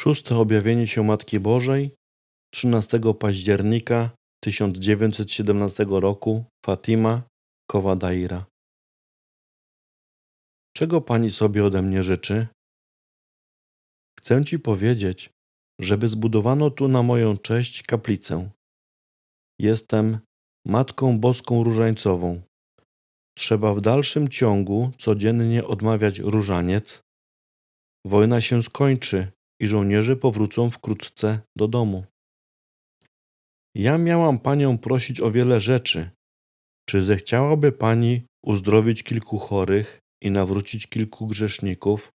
Szóste objawienie się Matki Bożej 13 października 1917 roku Fatima, Kowadaira. Czego pani sobie ode mnie życzy? Chcę ci powiedzieć, żeby zbudowano tu na moją cześć kaplicę. Jestem Matką Boską Różańcową. Trzeba w dalszym ciągu codziennie odmawiać różaniec. Wojna się skończy i żołnierze powrócą wkrótce do domu. Ja miałam panią prosić o wiele rzeczy. Czy zechciałaby pani uzdrowić kilku chorych i nawrócić kilku grzeszników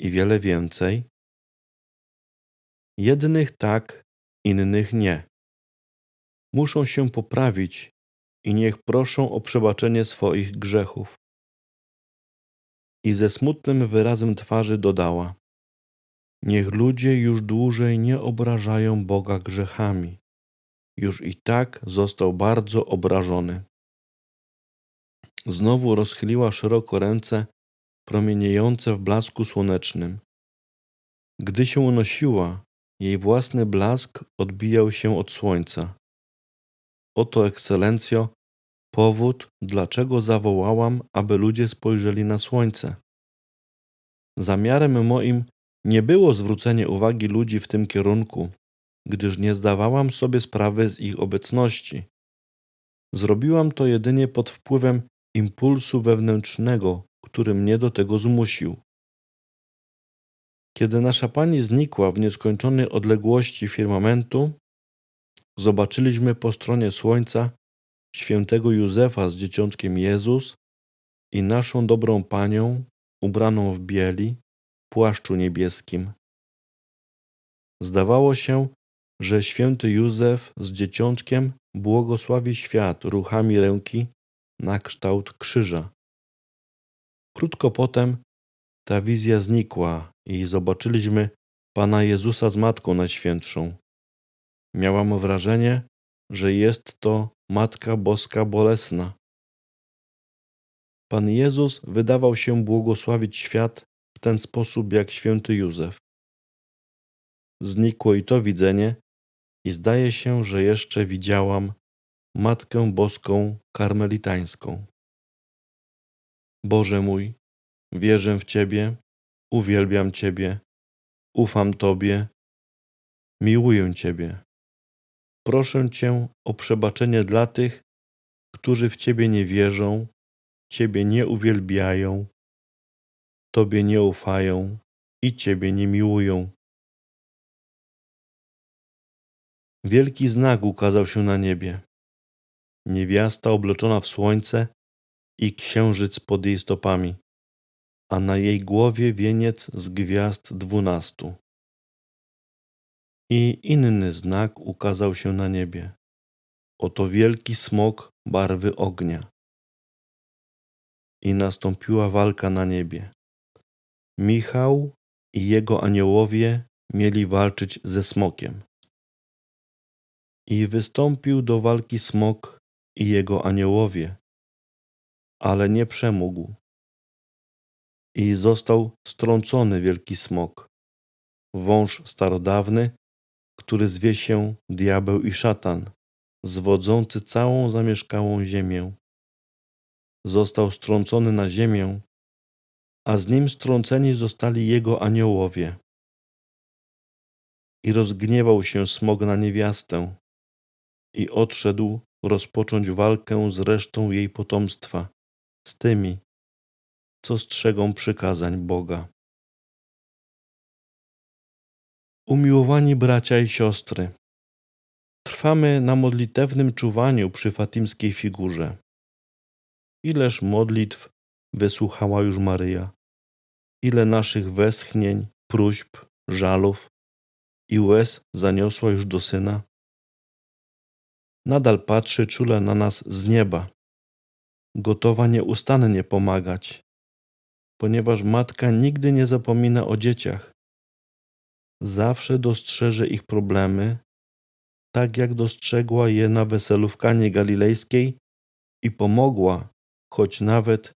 i wiele więcej? Jednych tak, innych nie. Muszą się poprawić i niech proszą o przebaczenie swoich grzechów. I ze smutnym wyrazem twarzy dodała: Niech ludzie już dłużej nie obrażają Boga grzechami. Już i tak został bardzo obrażony. Znowu rozchyliła szeroko ręce, promieniejące w blasku słonecznym. Gdy się unosiła, jej własny blask odbijał się od słońca. Oto, ekscelencjo, powód, dlaczego zawołałam, aby ludzie spojrzeli na słońce. Zamiarem moim nie było zwrócenie uwagi ludzi w tym kierunku, gdyż nie zdawałam sobie sprawy z ich obecności. Zrobiłam to jedynie pod wpływem impulsu wewnętrznego, który mnie do tego zmusił. Kiedy nasza pani znikła w nieskończonej odległości firmamentu, zobaczyliśmy po stronie słońca świętego Józefa z dzieciątkiem Jezus i naszą dobrą panią, ubraną w bieli, płaszczu niebieskim. Zdawało się, że święty Józef z dzieciątkiem błogosławi świat ruchami ręki na kształt krzyża. Krótko potem ta wizja znikła i zobaczyliśmy Pana Jezusa z Matką Najświętszą. Miałam wrażenie, że jest to Matka Boska Bolesna. Pan Jezus wydawał się błogosławić świat w ten sposób jak święty Józef. Znikło i to widzenie, i zdaje się, że jeszcze widziałam Matkę Boską Karmelitańską. Boże mój, wierzę w Ciebie, uwielbiam Ciebie, ufam Tobie, miłuję Ciebie. Proszę Cię o przebaczenie dla tych, którzy w Ciebie nie wierzą, Ciebie nie uwielbiają, Tobie nie ufają i Ciebie nie miłują. Wielki znak ukazał się na niebie. Niewiasta obloczona w słońce i księżyc pod jej stopami, a na jej głowie wieniec z gwiazd dwunastu. I inny znak ukazał się na niebie. Oto wielki smok barwy ognia. I nastąpiła walka na niebie. Michał i jego aniołowie mieli walczyć ze smokiem. I wystąpił do walki smok i jego aniołowie, ale nie przemógł. I został strącony wielki smok, wąż starodawny, który zwie się diabeł i szatan, zwodzący całą zamieszkałą ziemię. Został strącony na ziemię, a z nim strąceni zostali jego aniołowie. I rozgniewał się smog na niewiastę, i odszedł rozpocząć walkę z resztą jej potomstwa, z tymi, co strzegą przykazań Boga. Umiłowani bracia i siostry, trwamy na modlitewnym czuwaniu przy fatimskiej figurze. Ileż modlitw wysłuchała już Maryja, ile naszych westchnień, próśb, żalów i łez zaniosła już do Syna nadal patrzy czule na nas z nieba, gotowa nieustannie pomagać, ponieważ matka nigdy nie zapomina o dzieciach. Zawsze dostrzeże ich problemy, tak jak dostrzegła je na weselu w Kanie Galilejskiej i pomogła, choć nawet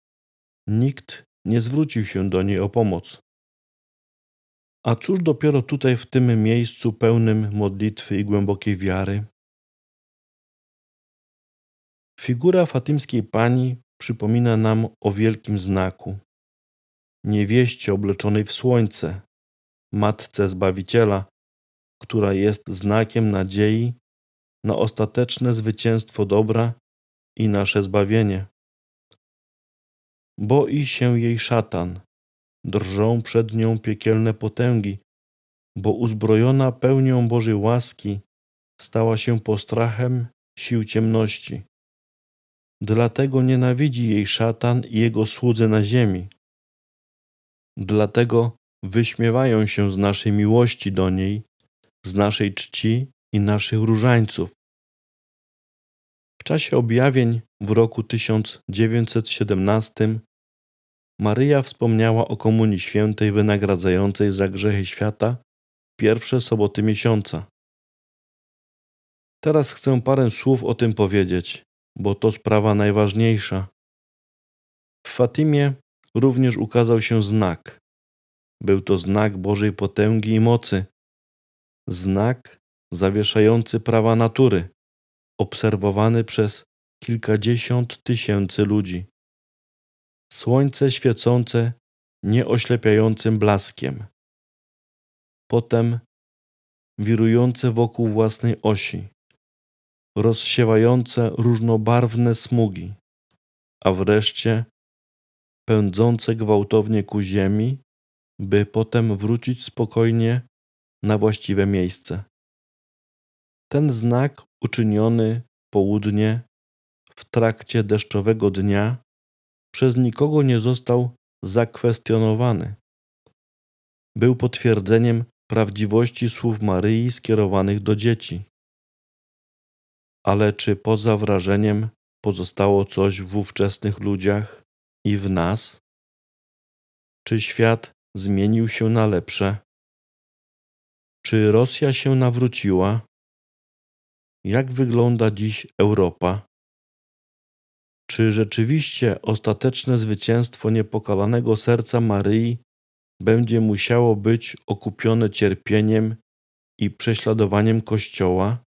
nikt nie zwrócił się do niej o pomoc. A cóż dopiero tutaj w tym miejscu pełnym modlitwy i głębokiej wiary? Figura fatymskiej pani przypomina nam o wielkim znaku. Niewieście obleczonej w słońce, matce Zbawiciela, która jest znakiem nadziei na ostateczne zwycięstwo dobra i nasze zbawienie. Boi się jej szatan, drżą przed nią piekielne potęgi, bo uzbrojona pełnią Bożej łaski stała się postrachem sił ciemności. Dlatego nienawidzi jej szatan i jego słudzy na ziemi. Dlatego wyśmiewają się z naszej miłości do niej, z naszej czci i naszych różańców. W czasie objawień w roku 1917 Maryja wspomniała o Komunii Świętej wynagradzającej za grzechy świata pierwsze soboty miesiąca. Teraz chcę parę słów o tym powiedzieć, bo to sprawa najważniejsza. W Fatimie również ukazał się znak. Był to znak Bożej potęgi i mocy, znak zawieszający prawa natury, obserwowany przez kilkadziesiąt tysięcy ludzi. Słońce świecące nieoślepiającym blaskiem. Potem wirujące wokół własnej osi, rozsiewające różnobarwne smugi, a wreszcie pędzące gwałtownie ku ziemi, by potem wrócić spokojnie na właściwe miejsce. Ten znak uczyniony południe w trakcie deszczowego dnia przez nikogo nie został zakwestionowany. Był potwierdzeniem prawdziwości słów Maryi skierowanych do dzieci. Ale czy poza wrażeniem pozostało coś w ówczesnych ludziach i w nas? Czy świat zmienił się na lepsze? Czy Rosja się nawróciła? Jak wygląda dziś Europa? Czy rzeczywiście ostateczne zwycięstwo niepokalanego serca Maryi będzie musiało być okupione cierpieniem i prześladowaniem Kościoła?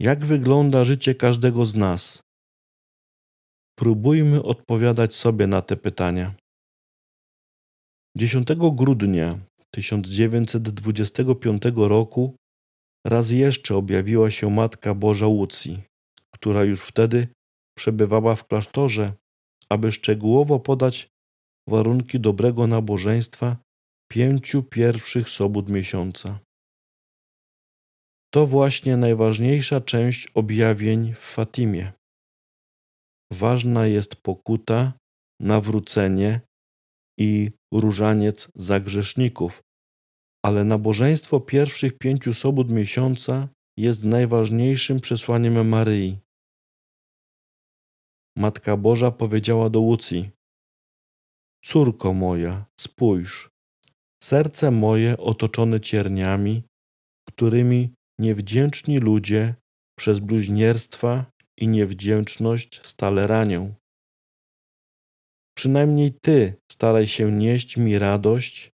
Jak wygląda życie każdego z nas? Próbujmy odpowiadać sobie na te pytania. 10 grudnia 1925 roku raz jeszcze objawiła się Matka Boża Łucji, która już wtedy przebywała w klasztorze, aby szczegółowo podać warunki dobrego nabożeństwa pięciu pierwszych sobót miesiąca. To właśnie najważniejsza część objawień w Fatimie. Ważna jest pokuta, nawrócenie i różaniec za grzeszników, ale nabożeństwo pierwszych pięciu sobót miesiąca jest najważniejszym przesłaniem Maryi. Matka Boża powiedziała do Łucji: Córko moja, spójrz, serce moje otoczone cierniami, którymi niewdzięczni ludzie przez bluźnierstwa i niewdzięczność stale ranią. Przynajmniej ty staraj się nieść mi radość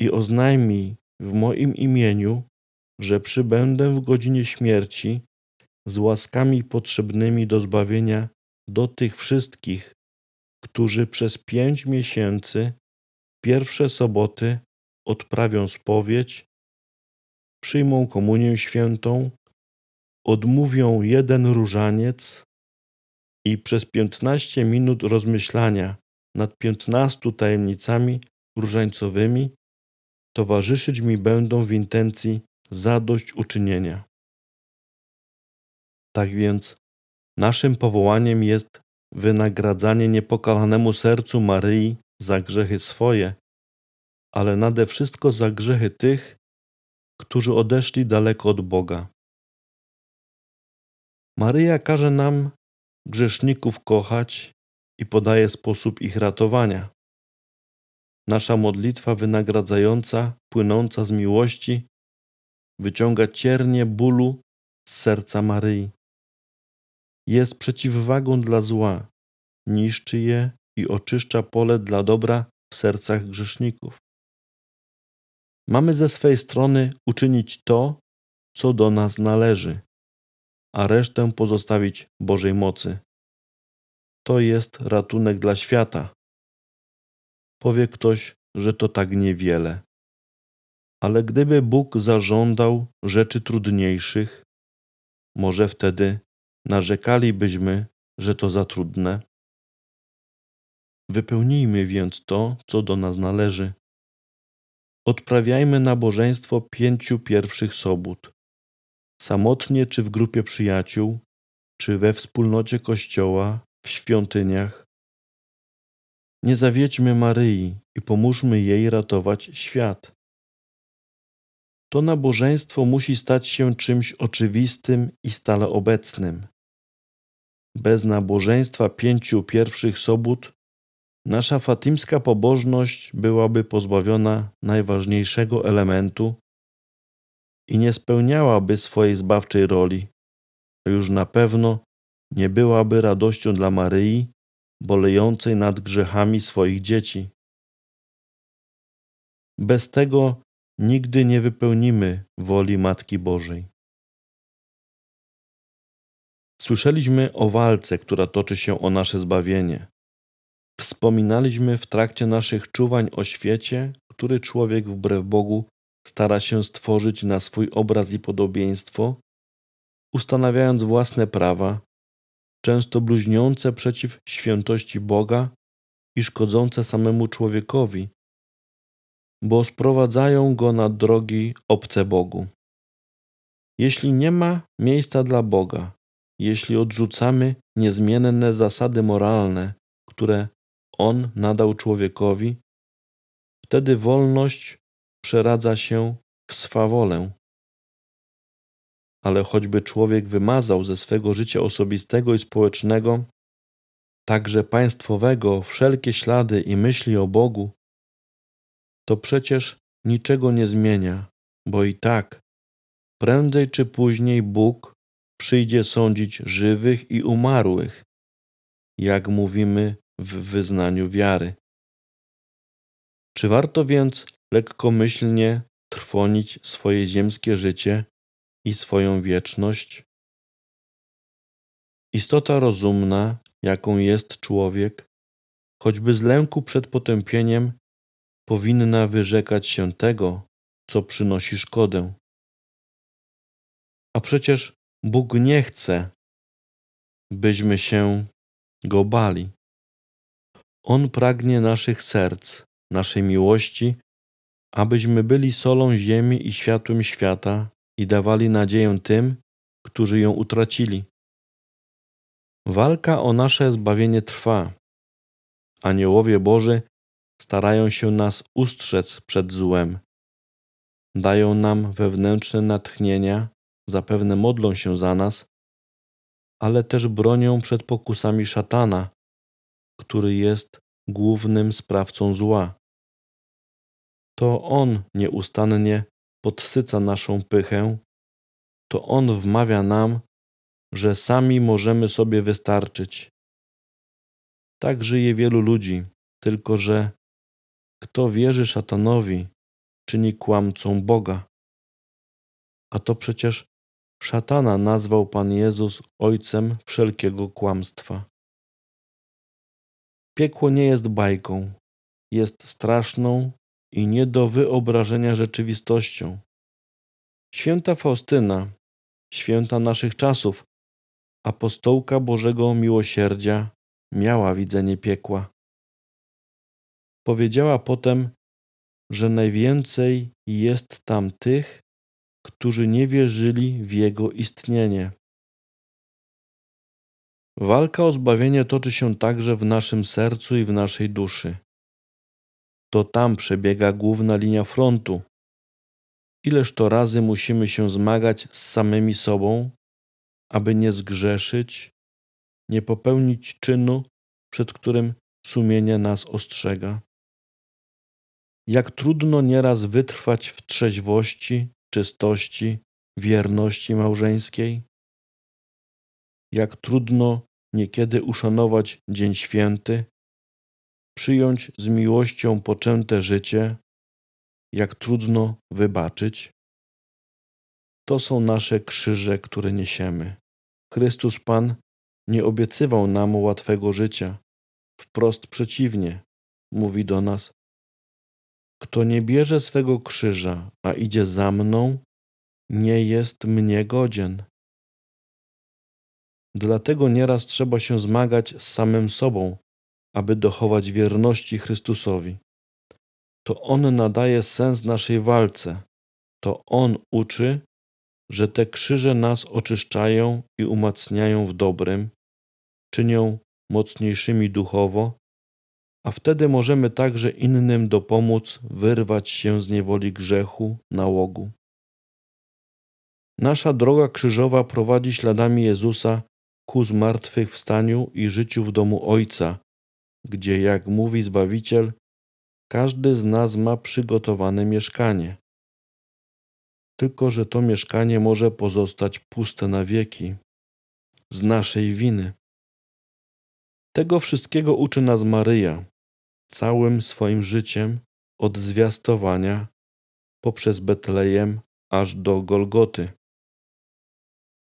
i oznajmij w moim imieniu, że przybędę w godzinie śmierci z łaskami potrzebnymi do zbawienia do tych wszystkich, którzy przez pięć miesięcy pierwsze soboty odprawią spowiedź, przyjmą komunię świętą, odmówią jeden różaniec i przez piętnaście minut rozmyślania nad piętnastu tajemnicami różańcowymi towarzyszyć mi będą w intencji zadośćuczynienia. Tak więc naszym powołaniem jest wynagradzanie niepokalanemu sercu Maryi za grzechy swoje, ale nade wszystko za grzechy tych, którzy odeszli daleko od Boga. Maryja każe nam grzeszników kochać i podaje sposób ich ratowania. Nasza modlitwa wynagradzająca, płynąca z miłości, wyciąga ciernie bólu z serca Maryi. Jest przeciwwagą dla zła, niszczy je i oczyszcza pole dla dobra w sercach grzeszników. Mamy ze swej strony uczynić to, co do nas należy, a resztę pozostawić Bożej mocy. To jest ratunek dla świata. Powie ktoś, że to tak niewiele. Ale gdyby Bóg zażądał rzeczy trudniejszych, może wtedy narzekalibyśmy, że to za trudne. Wypełnijmy więc to, co do nas należy. Odprawiajmy nabożeństwo pięciu pierwszych sobót. Samotnie czy w grupie przyjaciół, czy we wspólnocie Kościoła, w świątyniach. Nie zawiedźmy Maryi i pomóżmy jej ratować świat. To nabożeństwo musi stać się czymś oczywistym i stale obecnym. Bez nabożeństwa pięciu pierwszych sobót nasza fatimska pobożność byłaby pozbawiona najważniejszego elementu i nie spełniałaby swojej zbawczej roli, a już na pewno nie byłaby radością dla Maryi, bolejącej nad grzechami swoich dzieci. Bez tego nigdy nie wypełnimy woli Matki Bożej. Słyszeliśmy o walce, która toczy się o nasze zbawienie. Wspominaliśmy w trakcie naszych czuwań o świecie, który człowiek wbrew Bogu stara się stworzyć na swój obraz i podobieństwo, ustanawiając własne prawa, często bluźniące przeciw świętości Boga i szkodzące samemu człowiekowi, bo sprowadzają go na drogi obce Bogu. Jeśli nie ma miejsca dla Boga, jeśli odrzucamy niezmienne zasady moralne, które On nadał człowiekowi, wtedy wolność przeradza się w swawolę. Ale choćby człowiek wymazał ze swego życia osobistego i społecznego, także państwowego, wszelkie ślady i myśli o Bogu, to przecież niczego nie zmienia, bo i tak prędzej czy później Bóg przyjdzie sądzić żywych i umarłych, jak mówimy w wyznaniu wiary. Czy warto więc lekkomyślnie trwonić swoje ziemskie życie i swoją wieczność? Istota rozumna, jaką jest człowiek, choćby z lęku przed potępieniem, powinna wyrzekać się tego, co przynosi szkodę. A przecież Bóg nie chce, byśmy się go bali. On pragnie naszych serc, naszej miłości, abyśmy byli solą ziemi i światłem świata i dawali nadzieję tym, którzy ją utracili. Walka o nasze zbawienie trwa. Aniołowie Boży starają się nas ustrzec przed złem. Dają nam wewnętrzne natchnienia, zapewne modlą się za nas, ale też bronią przed pokusami szatana, który jest głównym sprawcą zła. To on nieustannie podsyca naszą pychę, to on wmawia nam, że sami możemy sobie wystarczyć. Tak żyje wielu ludzi, tylko że kto wierzy szatanowi, czyni kłamcą Boga. A to przecież szatana nazwał Pan Jezus ojcem wszelkiego kłamstwa. Piekło nie jest bajką, jest straszną i nie do wyobrażenia rzeczywistością. Święta Faustyna, święta naszych czasów, apostołka Bożego Miłosierdzia, miała widzenie piekła. Powiedziała potem, że najwięcej jest tam tych, którzy nie wierzyli w Jego istnienie. Walka o zbawienie toczy się także w naszym sercu i w naszej duszy. To tam przebiega główna linia frontu. Ileż to razy musimy się zmagać z samymi sobą, aby nie zgrzeszyć, nie popełnić czynu, przed którym sumienie nas ostrzega. Jak trudno nieraz wytrwać w trzeźwości, czystości, wierności małżeńskiej. Jak trudno niekiedy uszanować Dzień Święty, przyjąć z miłością poczęte życie, jak trudno wybaczyć? To są nasze krzyże, które niesiemy. Chrystus Pan nie obiecywał nam łatwego życia. Wprost przeciwnie, mówi do nas: Kto nie bierze swego krzyża, a idzie za mną, nie jest mnie godzien. Dlatego nieraz trzeba się zmagać z samym sobą, aby dochować wierności Chrystusowi. To On nadaje sens naszej walce. To On uczy, że te krzyże nas oczyszczają i umacniają w dobrym, czynią mocniejszymi duchowo, a wtedy możemy także innym dopomóc wyrwać się z niewoli grzechu, nałogu. Nasza droga krzyżowa prowadzi śladami Jezusa ku zmartwychwstaniu i życiu w domu Ojca, gdzie, jak mówi Zbawiciel, każdy z nas ma przygotowane mieszkanie. Tylko, że to mieszkanie może pozostać puste na wieki, z naszej winy. Tego wszystkiego uczy nas Maryja, całym swoim życiem, od zwiastowania poprzez Betlejem aż do Golgoty.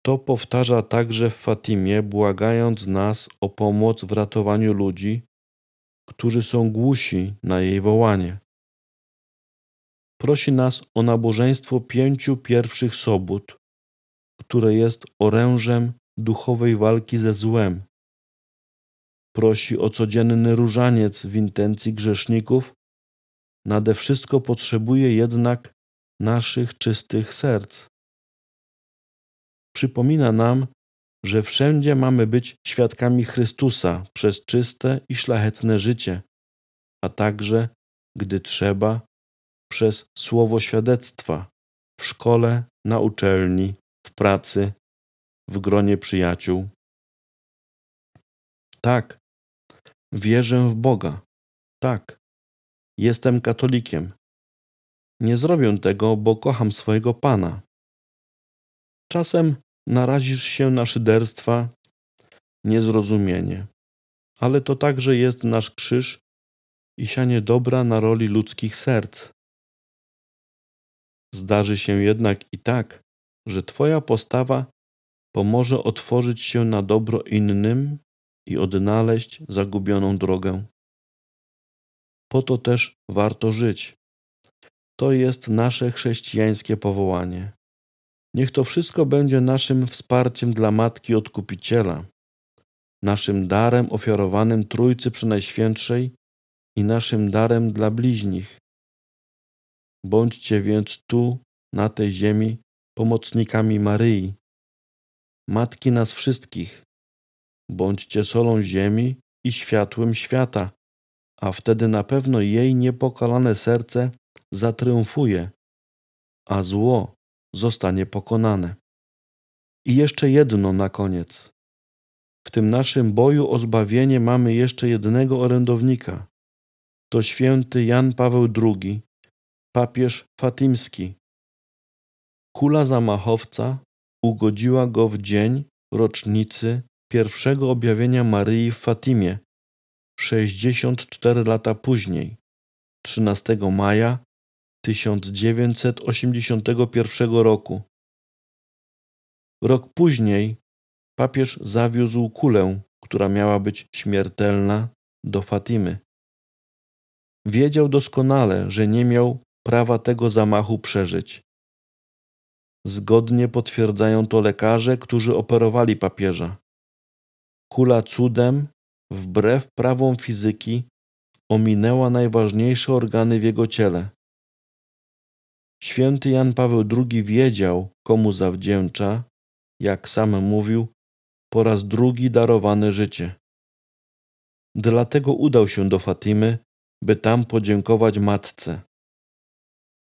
To powtarza także w Fatimie, błagając nas o pomoc w ratowaniu ludzi, którzy są głusi na jej wołanie. Prosi nas o nabożeństwo pięciu pierwszych sobót, które jest orężem duchowej walki ze złem. Prosi o codzienny różaniec w intencji grzeszników, nade wszystko potrzebuje jednak naszych czystych serc przypomina nam, że wszędzie mamy być świadkami Chrystusa przez czyste i szlachetne życie, a także, gdy trzeba, przez słowo świadectwa w szkole, na uczelni, w pracy, w gronie przyjaciół. Tak, wierzę w Boga. Tak, jestem katolikiem. Nie zrobię tego, bo kocham swojego Pana. Czasem narazisz się na szyderstwa, niezrozumienie. Ale to także jest nasz krzyż i sianie dobra na roli ludzkich serc. Zdarzy się jednak i tak, że Twoja postawa pomoże otworzyć się na dobro innym i odnaleźć zagubioną drogę. Po to też warto żyć. To jest nasze chrześcijańskie powołanie. Niech to wszystko będzie naszym wsparciem dla Matki Odkupiciela, naszym darem ofiarowanym Trójcy Przenajświętszej i naszym darem dla bliźnich. Bądźcie więc tu, na tej ziemi, pomocnikami Maryi, Matki nas wszystkich. Bądźcie solą ziemi i światłem świata, a wtedy na pewno jej niepokalane serce zatriumfuje, a zło zostanie pokonane. I jeszcze jedno na koniec. W tym naszym boju o zbawienie mamy jeszcze jednego orędownika. To święty Jan Paweł II, papież fatimski. Kula zamachowca ugodziła go w dzień rocznicy pierwszego objawienia Maryi w Fatimie, 64 lata później, 13 maja 1981 roku. Rok później papież zawiózł kulę, która miała być śmiertelna, do Fatimy. Wiedział doskonale, że nie miał prawa tego zamachu przeżyć. Zgodnie potwierdzają to lekarze, którzy operowali papieża. Kula cudem, wbrew prawom fizyki, ominęła najważniejsze organy w jego ciele. Święty Jan Paweł II wiedział, komu zawdzięcza, jak sam mówił, po raz drugi darowane życie. Dlatego udał się do Fatimy, by tam podziękować matce.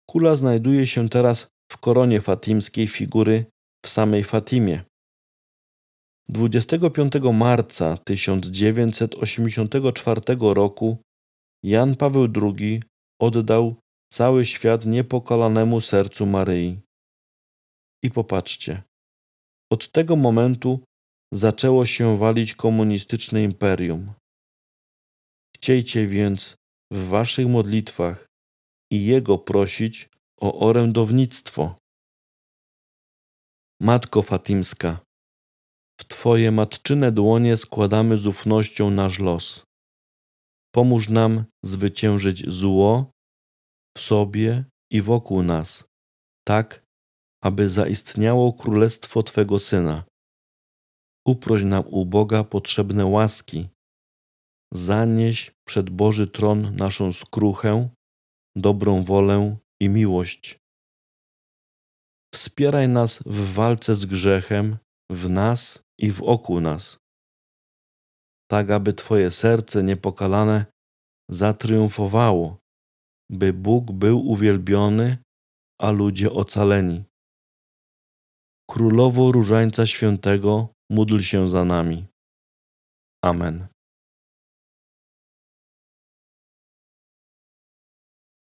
Kula znajduje się teraz w koronie fatimskiej figury w samej Fatimie. 25 marca 1984 roku Jan Paweł II oddał cały świat niepokalanemu sercu Maryi. I popatrzcie, od tego momentu zaczęło się walić komunistyczne imperium. Chciejcie więc w waszych modlitwach i Jego prosić o orędownictwo. Matko Fatimska, w Twoje matczyne dłonie składamy z ufnością nasz los. Pomóż nam zwyciężyć zło w sobie i wokół nas, tak, aby zaistniało królestwo Twego Syna. Uproś nam u Boga potrzebne łaski. Zanieś przed Boży tron naszą skruchę, dobrą wolę i miłość. Wspieraj nas w walce z grzechem, w nas i wokół nas, tak aby Twoje serce niepokalane zatriumfowało, by Bóg był uwielbiony, a ludzie ocaleni. Królowo Różańca Świętego, módl się za nami. Amen.